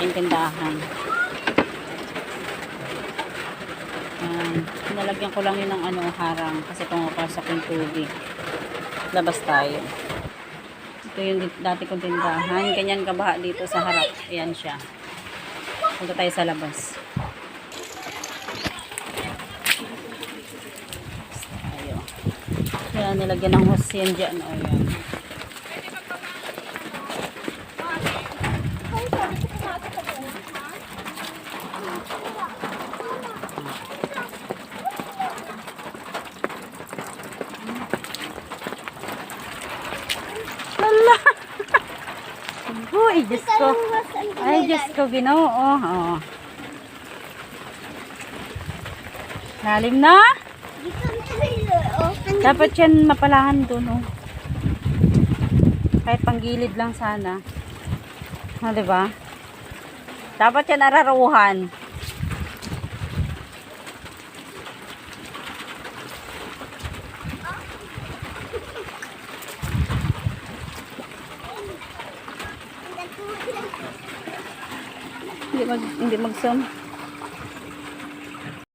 aking tindahan. Yan. Nalagyan ko lang yun ng ano, harang kasi pumapasok yung tubig. Labas tayo. Ito yung dati kong tindahan. Ganyan kabaha dito sa harap. Ayan siya. Punta tayo sa labas. Kaya nilagyan ng hose yan dyan. O, yan. Lala! Uy, Diyos ko. Ay, Diyos ko, ginoo. Oh. Lalim na? Dapat yan mapalahan doon, oh. Kahit panggilid lang sana. Ha, di ba? Dapat yan araruhan. Hindi mag hindi mag-zoom.